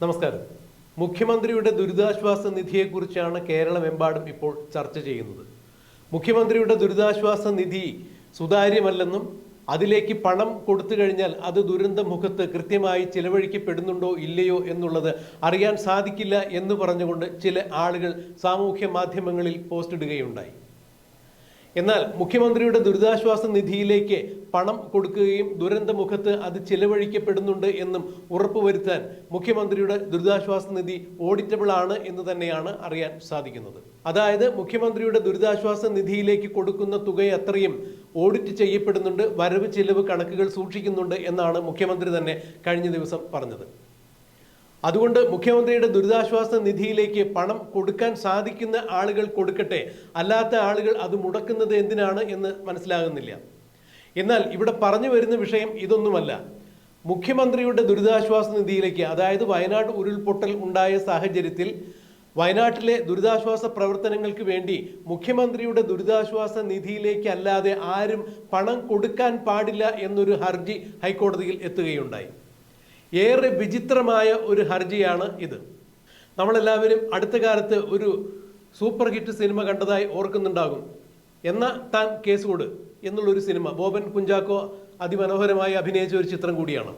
നമസ്കാരം. മുഖ്യമന്ത്രിയുടെ ദുരിതാശ്വാസ നിധിയെക്കുറിച്ചാണ് കേരളമെമ്പാടും ഇപ്പോൾ ചർച്ച ചെയ്യുന്നത്. മുഖ്യമന്ത്രിയുടെ ദുരിതാശ്വാസ നിധി സുതാര്യമല്ലെന്നും അതിലേക്ക് പണം കൊടുത്തു കഴിഞ്ഞാൽ അത് ദുരന്ത മുഖത്ത് കൃത്യമായി ചിലവഴിക്കപ്പെടുന്നുണ്ടോ ഇല്ലയോ എന്നുള്ളത് അറിയാൻ സാധിക്കില്ല എന്ന് പറഞ്ഞുകൊണ്ട് ചില ആളുകൾ സാമൂഹ്യ മാധ്യമങ്ങളിൽ പോസ്റ്റ് ഇടുകയുണ്ടായി. എന്നാൽ മുഖ്യമന്ത്രിയുടെ ദുരിതാശ്വാസ നിധിയിലേക്ക് പണം കൊടുക്കുകയും ദുരന്തമുഖത്ത് അത് ചെലവഴിക്കപ്പെടുന്നുണ്ട് എന്നും ഉറപ്പുവരുത്താൻ മുഖ്യമന്ത്രിയുടെ ദുരിതാശ്വാസ നിധി ഓഡിറ്റബിൾ ആണ് എന്ന് തന്നെയാണ് അറിയാൻ സാധിക്കുന്നത്. അതായത് മുഖ്യമന്ത്രിയുടെ ദുരിതാശ്വാസ നിധിയിലേക്ക് കൊടുക്കുന്ന തുകയത്രയും ഓഡിറ്റ് ചെയ്യപ്പെടുന്നുണ്ട് വരവ് ചെലവ് കണക്കുകൾ സൂക്ഷിക്കുന്നുണ്ട് എന്നാണ് മുഖ്യമന്ത്രി തന്നെ കഴിഞ്ഞ ദിവസം പറഞ്ഞത്. അതുകൊണ്ട് മുഖ്യമന്ത്രിയുടെ ദുരിതാശ്വാസ നിധിയിലേക്ക് പണം കൊടുക്കാൻ സാധിക്കുന്ന ആളുകൾ കൊടുക്കട്ടെ. അല്ലാത്ത ആളുകൾ അത് മുടക്കുന്നത് എന്തിനാണ് എന്ന് മനസ്സിലാകുന്നില്ല. എന്നാൽ ഇവിടെ പറഞ്ഞു വരുന്ന വിഷയം ഇതൊന്നുമല്ല. മുഖ്യമന്ത്രിയുടെ ദുരിതാശ്വാസ നിധിയിലേക്ക് അതായത് വയനാട് ഉരുൾപൊട്ടൽ ഉണ്ടായ സാഹചര്യത്തിൽ വയനാട്ടിലെ ദുരിതാശ്വാസ പ്രവർത്തനങ്ങൾക്ക് വേണ്ടി മുഖ്യമന്ത്രിയുടെ ദുരിതാശ്വാസ നിധിയിലേക്ക് അല്ലാതെ ആരും പണം കൊടുക്കാൻ പാടില്ല എന്നൊരു ഹർജി ഹൈക്കോടതിയിൽ എത്തുകയുണ്ടായി. ഏറെ വിചിത്രമായ ഒരു ഹർജിയാണ് ഇത്. നമ്മളെല്ലാവരും അടുത്ത കാലത്ത് ഒരു സൂപ്പർ ഹിറ്റ് സിനിമ കണ്ടതായി ഓർക്കുന്നുണ്ടാകും. എന്ന താൻ കേസ് കൊട് എന്നുള്ളൊരു സിനിമ. ബോബൻ കുഞ്ചാക്കോ അതിമനോഹരമായി അഭിനയിച്ച ഒരു ചിത്രം കൂടിയാണ്.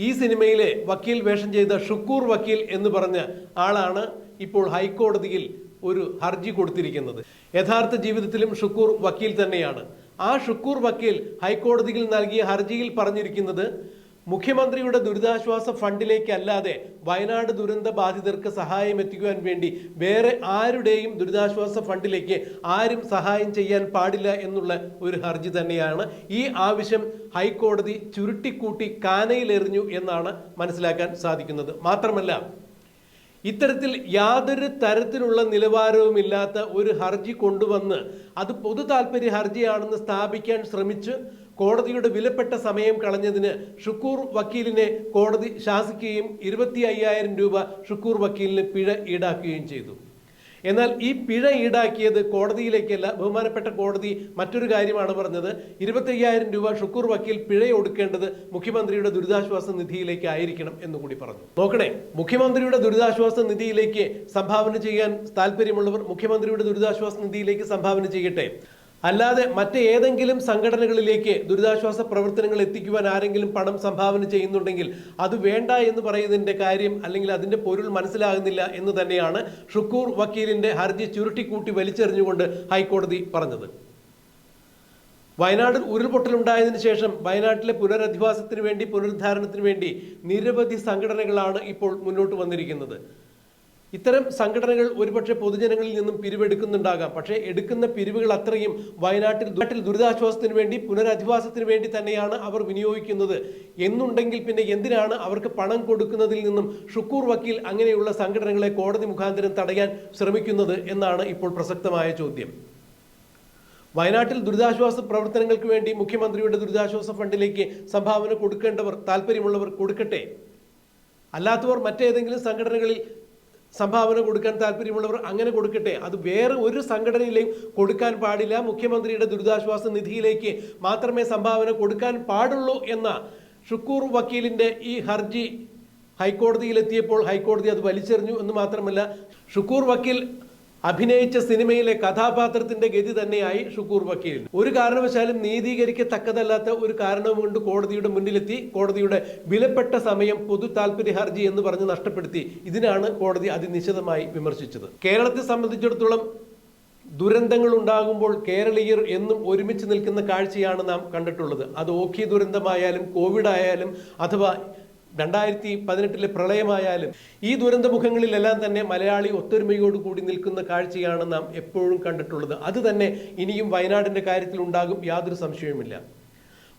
ഈ സിനിമയിലെ വക്കീൽ വേഷം ചെയ്ത ഷുക്കൂർ വക്കീൽ എന്ന് പറഞ്ഞ ആളാണ് ഇപ്പോൾ ഹൈക്കോടതിയിൽ ഒരു ഹർജി കൊടുത്തിരിക്കുന്നത്. യഥാർത്ഥ ജീവിതത്തിലും ഷുക്കൂർ വക്കീൽ തന്നെയാണ്. ആ ഷുക്കൂർ വക്കീൽ ഹൈക്കോടതിയിൽ നൽകിയ ഹർജിയിൽ പറഞ്ഞിരിക്കുന്നത് മുഖ്യമന്ത്രിയുടെ ദുരിതാശ്വാസ ഫണ്ടിലേക്ക് അല്ലാതെ വയനാട് ദുരന്ത ബാധിതർക്ക് സഹായം എത്തിക്കുവാൻ വേണ്ടി വേറെ ആരുടെയും ദുരിതാശ്വാസ ഫണ്ടിലേക്ക് ആരും സഹായം ചെയ്യാൻ പാടില്ല എന്നുള്ള ഒരു ഹർജി തന്നെയാണ് ഈ ആവശ്യം ഹൈക്കോടതി ചുരുട്ടിക്കൂട്ടി കാനയിലെറിഞ്ഞു എന്നാണ് മനസ്സിലാക്കാൻ സാധിക്കുന്നത്. മാത്രമല്ല ഇത്തരത്തിൽ യാതൊരു തരത്തിലുള്ള നിലവാരവുമില്ലാത്ത ഒരു ഹർജി കൊണ്ടുവന്ന് അത് പൊതു താല്പര്യ ഹർജിയാണെന്ന് സ്ഥാപിക്കാൻ ശ്രമിച്ച് കോടതിയുടെ വിലപ്പെട്ട സമയം കളഞ്ഞതിന് ഷുക്കൂർ വക്കീലിനെ കോടതി ശാസിക്കുകയും ഇരുപത്തി അയ്യായിരം രൂപ ഷുക്കൂർ വക്കീലിന് പിഴ ഈടാക്കുകയും ചെയ്തു. എന്നാൽ ഈ പിഴ ഈടാക്കിയത് കോടതിയിലേക്കല്ല. ബഹുമാനപ്പെട്ട കോടതി മറ്റൊരു കാര്യമാണ് പറഞ്ഞത്. ഇരുപത്തയ്യായിരം രൂപ ഷുക്കൂർ വക്കീൽ പിഴ ഒടുക്കേണ്ടത് മുഖ്യമന്ത്രിയുടെ ദുരിതാശ്വാസ നിധിയിലേക്ക് ആയിരിക്കണം എന്ന് കൂടി പറഞ്ഞു. നോക്കണേ മുഖ്യമന്ത്രിയുടെ ദുരിതാശ്വാസ നിധിയിലേക്ക് സംഭാവന ചെയ്യാൻ താല്പര്യമുള്ളവർ മുഖ്യമന്ത്രിയുടെ ദുരിതാശ്വാസ നിധിയിലേക്ക് സംഭാവന ചെയ്യട്ടെ. അല്ലാതെ മറ്റേതെങ്കിലും സംഘടനകളിലേക്ക് ദുരിതാശ്വാസ പ്രവർത്തനങ്ങൾ എത്തിക്കുവാൻ ആരെങ്കിലും പണം സംഭാവന ചെയ്യുന്നുണ്ടെങ്കിൽ അത് വേണ്ട എന്ന് പറയുന്നതിന്റെ കാര്യം അല്ലെങ്കിൽ അതിന്റെ പൊരുൾ മനസ്സിലാകുന്നില്ല എന്ന് തന്നെയാണ് ഷുക്കൂർ വക്കീലിന്റെ ഹർജി ചുരുട്ടിക്കൂട്ടി വലിച്ചെറിഞ്ഞുകൊണ്ട് ഹൈക്കോടതി പറഞ്ഞത്. വയനാട് ഉരുൾപൊട്ടലുണ്ടായതിനു ശേഷം വയനാട്ടിലെ പുനരധിവാസത്തിന് വേണ്ടി പുനരുദ്ധാരണത്തിന് വേണ്ടി നിരവധി സംഘടനകളാണ് ഇപ്പോൾ മുന്നോട്ട് വന്നിരിക്കുന്നത്. ഇത്തരം സംഘടനകൾ ഒരുപക്ഷെ പൊതുജനങ്ങളിൽ നിന്നും പിരിവെടുക്കുന്നുണ്ടാകാം. പക്ഷേ എടുക്കുന്ന പിരിവുകൾ അത്രയും വയനാട്ടിൽ നാട്ടിൽ ദുരിതാശ്വാസത്തിന് വേണ്ടി പുനരധിവാസത്തിന് വേണ്ടി തന്നെയാണ് അവർ വിനിയോഗിക്കുന്നത്. എന്നുണ്ടെങ്കിൽ പിന്നെ എന്തിനാണ് അവർക്ക് പണം കൊടുക്കുന്നതിൽ നിന്നും ഷുക്കൂർ വക്കീൽ അങ്ങനെയുള്ള സംഘടനകളെ കോടതി മുഖാന്തരം തടയാൻ ശ്രമിക്കുന്നത് എന്നാണ് ഇപ്പോൾ പ്രസക്തമായ ചോദ്യം. വയനാട്ടിൽ ദുരിതാശ്വാസ പ്രവർത്തനങ്ങൾക്ക് വേണ്ടി മുഖ്യമന്ത്രിയുടെ ദുരിതാശ്വാസ ഫണ്ടിലേക്ക് സംഭാവന കൊടുക്കേണ്ടവർ താല്പര്യമുള്ളവർ കൊടുക്കട്ടെ? അല്ലാത്തവർ മറ്റേതെങ്കിലും സംഘടനകളിൽ സംഭാവന കൊടുക്കാൻ താല്പര്യമുള്ളവർ അങ്ങനെ കൊടുക്കട്ടെ. അത് വേറെ ഒരു സംഘടനയിലെയും കൊടുക്കാൻ പാടില്ല. മുഖ്യമന്ത്രിയുടെ ദുരിതാശ്വാസ നിധിയിലേക്ക് മാത്രമേ സംഭാവന കൊടുക്കാൻ പാടുള്ളൂ എന്ന ഷുക്കൂർ വക്കീലിന്റെ ഈ ഹർജി ഹൈക്കോടതിയിലെത്തിയപ്പോൾ ഹൈക്കോടതി അത് വലിച്ചെറിഞ്ഞു എന്ന് മാത്രമല്ല ഷുക്കൂർ വക്കീൽ അഭിനയിച്ച സിനിമയിലെ കഥാപാത്രത്തിന്റെ ഗതി തന്നെയായി ഷുക്കൂർ വക്കീൽ. ഒരു കാരണവശാലും നീതീകരിക്കത്തക്കതല്ലാത്ത ഒരു കാരണവും കൊണ്ട് കോടതിയുടെ മുന്നിലെത്തി കോടതിയുടെ വിലപ്പെട്ട സമയം പൊതു ഹർജി എന്ന് പറഞ്ഞ് നഷ്ടപ്പെടുത്തി. ഇതിനാണ് കോടതി അതിനിശിതമായി വിമർശിച്ചത്. കേരളത്തെ സംബന്ധിച്ചിടത്തോളം ദുരന്തങ്ങൾ ഉണ്ടാകുമ്പോൾ കേരളീയർ എന്നും ഒരുമിച്ച് നിൽക്കുന്ന കാഴ്ചയാണ് നാം കണ്ടിട്ടുള്ളത്. അത് ഓഖി ദുരന്തമായാലും കോവിഡ് ആയാലും അഥവാ രണ്ടായിരത്തി പതിനെട്ടിലെ പ്രളയമായാലും ഈ ദുരന്തമുഖങ്ങളിലെല്ലാം തന്നെ മലയാളി ഒത്തൊരുമയോട് കൂടി നിൽക്കുന്ന കാഴ്ചയാണ് നാം എപ്പോഴും കണ്ടിട്ടുള്ളത്. അത് തന്നെ ഇനിയും വയനാടിന്റെ കാര്യത്തിൽ ഉണ്ടാകും യാതൊരു സംശയവുമില്ല.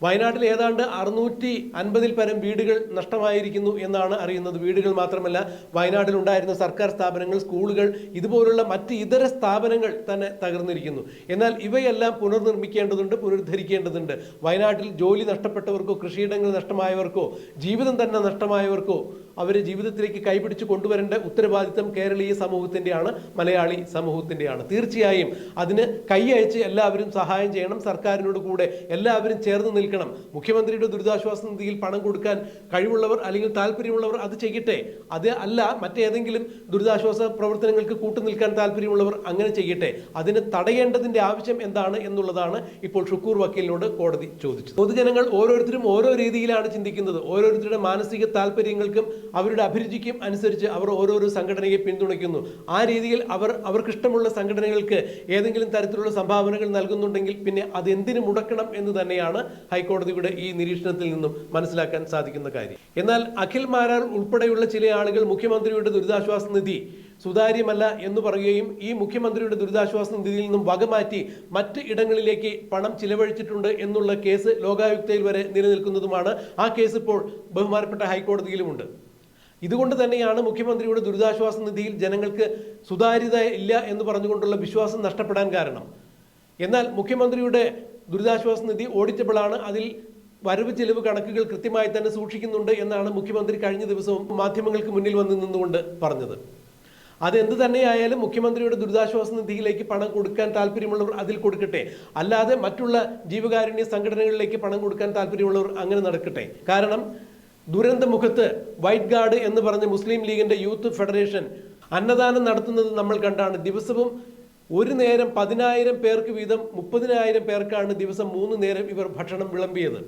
വയനാട്ടിൽ ഏതാണ്ട് അറുന്നൂറ്റി അൻപതിൽ പരം വീടുകൾ നഷ്ടമായിരിക്കുന്നു എന്നാണ് അറിയുന്നത്. വീടുകൾ മാത്രമല്ല വയനാട്ടിൽ ഉണ്ടായിരുന്ന സർക്കാർ സ്ഥാപനങ്ങൾ സ്കൂളുകൾ ഇതുപോലുള്ള മറ്റ് ഇതര സ്ഥാപനങ്ങൾ തന്നെ തകർന്നിരിക്കുന്നു. എന്നാൽ ഇവയെല്ലാം പുനർനിർമ്മിക്കേണ്ടതുണ്ട് പുനരുദ്ധരിക്കേണ്ടതുണ്ട്. വയനാട്ടിൽ ജോലി നഷ്ടപ്പെട്ടവർക്കോ കൃഷിയിടങ്ങൾ നഷ്ടമായവർക്കോ ജീവിതം തന്നെ നഷ്ടമായവർക്കോ അവരെ ജീവിതത്തിലേക്ക് കൈപിടിച്ച് കൊണ്ടുവരേണ്ട ഉത്തരവാദിത്തം കേരളീയ സമൂഹത്തിന്റെയാണ് മലയാളി സമൂഹത്തിന്റെയാണ്. തീർച്ചയായും അതിന് കൈയയച്ച് എല്ലാവരും സഹായം ചെയ്യണം. സർക്കാരിനോട് കൂടെ എല്ലാവരും ചേർന്ന് നിൽക്കണം. മുഖ്യമന്ത്രിയുടെ ദുരിതാശ്വാസ നിധിയിൽ പണം കൊടുക്കാൻ കഴിവുള്ളവർ അല്ലെങ്കിൽ താല്പര്യമുള്ളവർ അത് ചെയ്യട്ടെ? അത് അല്ല മറ്റേതെങ്കിലും ദുരിതാശ്വാസ പ്രവർത്തനങ്ങൾക്ക് കൂട്ടുനിൽക്കാൻ താല്പര്യമുള്ളവർ അങ്ങനെ ചെയ്യട്ടെ? അതിന് തടയേണ്ടതിന്റെ ആവശ്യം എന്താണ് എന്നുള്ളതാണ് ഇപ്പോൾ ഷുക്കൂർ വക്കീലിനോട് കോടതി ചോദിച്ചത്. പൊതുജനങ്ങൾ ഓരോരുത്തരും ഓരോ രീതിയിലാണ് ചിന്തിക്കുന്നത്. ഓരോരുത്തരുടെ മാനസിക താല്പര്യങ്ങൾക്കും അവരുടെ അഭിരുചിക്കും അനുസരിച്ച് അവർ ഓരോരോ സംഘടനയെ പിന്തുണയ്ക്കുന്നു. ആ രീതിയിൽ അവർ അവർക്കിഷ്ടമുള്ള സംഘടനകൾക്ക് ഏതെങ്കിലും തരത്തിലുള്ള സംഭാവനകൾ നൽകുന്നുണ്ടെങ്കിൽ പിന്നെ അത് എന്തിനു മുടക്കണം എന്ന് തന്നെയാണ് ഹൈക്കോടതിയുടെ ഈ നിരീക്ഷണത്തിൽ നിന്നും മനസ്സിലാക്കാൻ സാധിക്കുന്ന കാര്യം. എന്നാൽ അഖിൽ മാരാർ ഉൾപ്പെടെയുള്ള ചില ആളുകൾ മുഖ്യമന്ത്രിയുടെ ദുരിതാശ്വാസ നിധി സുതാര്യമല്ല എന്ന് പറയുകയും ഈ മുഖ്യമന്ത്രിയുടെ ദുരിതാശ്വാസ നിധിയിൽ നിന്നും വകമാറ്റി മറ്റ് ഇടങ്ങളിലേക്ക് പണം ചിലവഴിച്ചിട്ടുണ്ട് എന്നുള്ള കേസ് ലോകായുക്തയിൽ വരെ നിലനിൽക്കുന്നതുമാണ്. ആ കേസ് ഇപ്പോൾ ബഹുമാനപ്പെട്ട ഹൈക്കോടതിയിലുമുണ്ട്. ഇതുകൊണ്ട് തന്നെയാണ് മുഖ്യമന്ത്രിയുടെ ദുരിതാശ്വാസ നിധിയിൽ ജനങ്ങൾക്ക് സുതാര്യത ഇല്ല എന്ന് പറഞ്ഞുകൊണ്ടുള്ള വിശ്വാസം നഷ്ടപ്പെടാൻ കാരണം. എന്നാൽ മുഖ്യമന്ത്രിയുടെ ദുരിതാശ്വാസ നിധി ഓഡിറ്റബിളാണ്. അതിൽ വരവ് ചെലവ് കണക്കുകൾ കൃത്യമായി തന്നെ സൂക്ഷിക്കുന്നുണ്ട് എന്നാണ് മുഖ്യമന്ത്രി കഴിഞ്ഞ ദിവസവും മാധ്യമങ്ങൾക്ക് മുന്നിൽ വന്ന് നിന്നുകൊണ്ട് പറഞ്ഞത്. അതെന്ത് തന്നെയായാലും മുഖ്യമന്ത്രിയുടെ ദുരിതാശ്വാസ നിധിയിലേക്ക് പണം കൊടുക്കാൻ താല്പര്യമുള്ളവർ അതിൽ കൊടുക്കട്ടെ. അല്ലാതെ മറ്റുള്ള ജീവകാരുണ്യ സംഘടനകളിലേക്ക് പണം കൊടുക്കാൻ താല്പര്യമുള്ളവർ അങ്ങനെ നടക്കട്ടെ. കാരണം ദുരന്തമുഖത്ത് വൈറ്റ് ഗാർഡ് എന്ന് പറഞ്ഞ് മുസ്ലിം ലീഗിന്റെ യൂത്ത് ഫെഡറേഷൻ അന്നദാനം നടത്തുന്നത് നമ്മൾ കണ്ടാണ്. ദിവസവും ഒരു നേരം പതിനായിരം പേർക്ക് വീതം മുപ്പതിനായിരം പേർക്കാണ് ദിവസം മൂന്ന് നേരം ഇവർ ഭക്ഷണം വിളമ്പിയത്.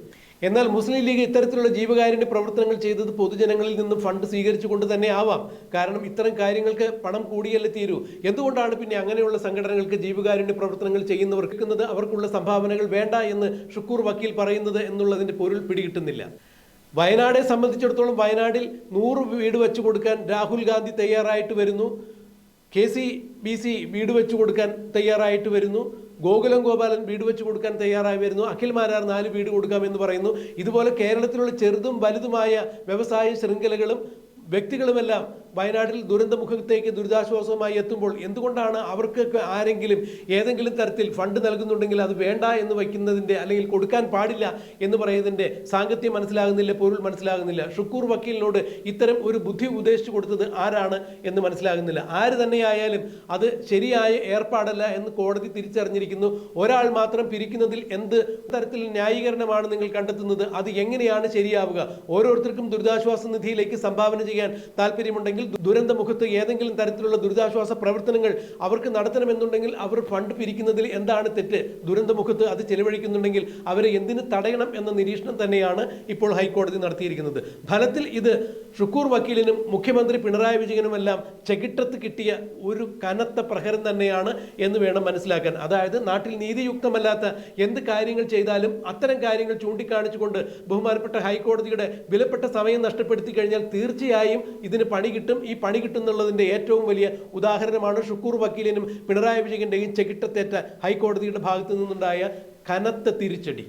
എന്നാൽ മുസ്ലിം ലീഗ് ഇത്തരത്തിലുള്ള ജീവകാരുണ്യ പ്രവർത്തനങ്ങൾ ചെയ്തത് പൊതുജനങ്ങളിൽ നിന്നും ഫണ്ട് സ്വീകരിച്ചുകൊണ്ട് തന്നെ ആവാം. കാരണം ഇത്തരം കാര്യങ്ങൾക്ക് പണം കൂടിയല്ലേ തീരൂ. എന്തുകൊണ്ടാണ് പിന്നെ അങ്ങനെയുള്ള സംഘടനകൾക്ക് ജീവകാരുണ്യ പ്രവർത്തനങ്ങൾ ചെയ്യുന്നവർക്ക് അവർക്കുള്ള സംഭാവനകൾ വേണ്ട എന്ന് ഷുക്കൂർ വക്കീൽ പറയുന്നത് എന്നുള്ളതിന്റെ പൊരുൾ പിടികിട്ടുന്നില്ല. വയനാടെ സംബന്ധിച്ചിടത്തോളം വയനാടിൽ നൂറ് വീട് വെച്ചു കൊടുക്കാൻ രാഹുൽ ഗാന്ധി തയ്യാറായിട്ട് വരുന്നു. കെ സി ബി സി വീട് വെച്ചു കൊടുക്കാൻ തയ്യാറായിട്ട് വരുന്നു. ഗോകുലം ഗോപാലൻ വീട് വെച്ച് കൊടുക്കാൻ തയ്യാറായി വരുന്നു. അഖിൽ മാരാർ നാല് വീട് കൊടുക്കാമെന്ന് പറയുന്നു. ഇതുപോലെ കേരളത്തിലുള്ള ചെറുതും വലുതുമായ വ്യവസായ ശൃംഖലകളും വ്യക്തികളുമെല്ലാം വയനാട്ടിൽ ദുരന്തമുഖത്തേക്ക് ദുരിതാശ്വാസവുമായി എത്തുമ്പോൾ എന്തുകൊണ്ടാണ് അവർക്കൊക്കെ ആരെങ്കിലും ഏതെങ്കിലും തരത്തിൽ ഫണ്ട് നൽകുന്നുണ്ടെങ്കിൽ അത് വേണ്ട എന്ന് വയ്ക്കുന്നതിന്റെ അല്ലെങ്കിൽ കൊടുക്കാൻ പാടില്ല എന്ന് പറയുന്നതിന്റെ സാങ്കത്യം മനസ്സിലാകുന്നില്ല പൊരുൾ മനസ്സിലാകുന്നില്ല. ഷുക്കൂർ വക്കീലിനോട് ഇത്തരം ഒരു ബുദ്ധി ഉപദേശിച്ചു കൊടുത്തത് ആരാണ് എന്ന് മനസ്സിലാകുന്നില്ല. ആര് തന്നെയായാലും അത് ശരിയായ ഏർപ്പാടല്ല എന്ന് കോടതി തിരിച്ചറിഞ്ഞിരിക്കുന്നു. ഒരാൾ മാത്രം പിരിക്കുന്നതിൽ എന്ത് തരത്തിൽ ന്യായീകരണമാണ് നിങ്ങൾ കണ്ടെത്തുന്നത്? അത് എങ്ങനെയാണ് ശരിയാവുക? ഓരോരുത്തർക്കും ദുരിതാശ്വാസ നിധിയിലേക്ക് സംഭാവന ചെയ്യാൻ താല്പര്യമുണ്ടെങ്കിൽ ദുരന്തമുഖത്ത് ഏതെങ്കിലും തരത്തിലുള്ള ദുരിതാശ്വാസ പ്രവർത്തനങ്ങൾ അവർക്ക് നടത്തണമെന്നുണ്ടെങ്കിൽ അവർ ഫണ്ട് പിരിക്കുന്നതിൽ എന്താണ് തെറ്റ്? ദുരന്തമുഖത്ത് അത് ചെലവഴിക്കുന്നുണ്ടെങ്കിൽ അവരെ എന്തിന് തടയണം എന്ന നിരീക്ഷണം തന്നെയാണ് ഇപ്പോൾ ഹൈക്കോടതി നടത്തിയിരിക്കുന്നത്. ഫലത്തിൽ ഇത് ഷുക്കൂർ വക്കീലിനും മുഖ്യമന്ത്രി പിണറായി വിജയനുമെല്ലാം ചെകിട്ടത്ത് കിട്ടിയ ഒരു കനത്ത പ്രഹരം തന്നെയാണ് എന്ന് വേണം മനസ്സിലാക്കാൻ. അതായത് നാട്ടിൽ നീതിയുക്തമല്ലാത്ത എന്ത് കാര്യങ്ങൾ ചെയ്താലും അത്തരം കാര്യങ്ങൾ ചൂണ്ടിക്കാണിച്ചുകൊണ്ട് ബഹുമാനപ്പെട്ട ഹൈക്കോടതിയുടെ വിലപ്പെട്ട സമയം നഷ്ടപ്പെടുത്തി കഴിഞ്ഞാൽ തീർച്ചയായും ഇതിന് പണി കിട്ടും. ഈ പണി കിട്ടുന്നുള്ളതിന്റെ ഏറ്റവും വലിയ ഉദാഹരണമാണ് ഷുക്കൂർ വക്കീലിനും പിണറായി വിജയന്റെയും ചെകിട്ടത്തേറ്റ ഹൈക്കോടതിയുടെ ഭാഗത്തു നിന്നുണ്ടായ കനത്ത തിരിച്ചടി.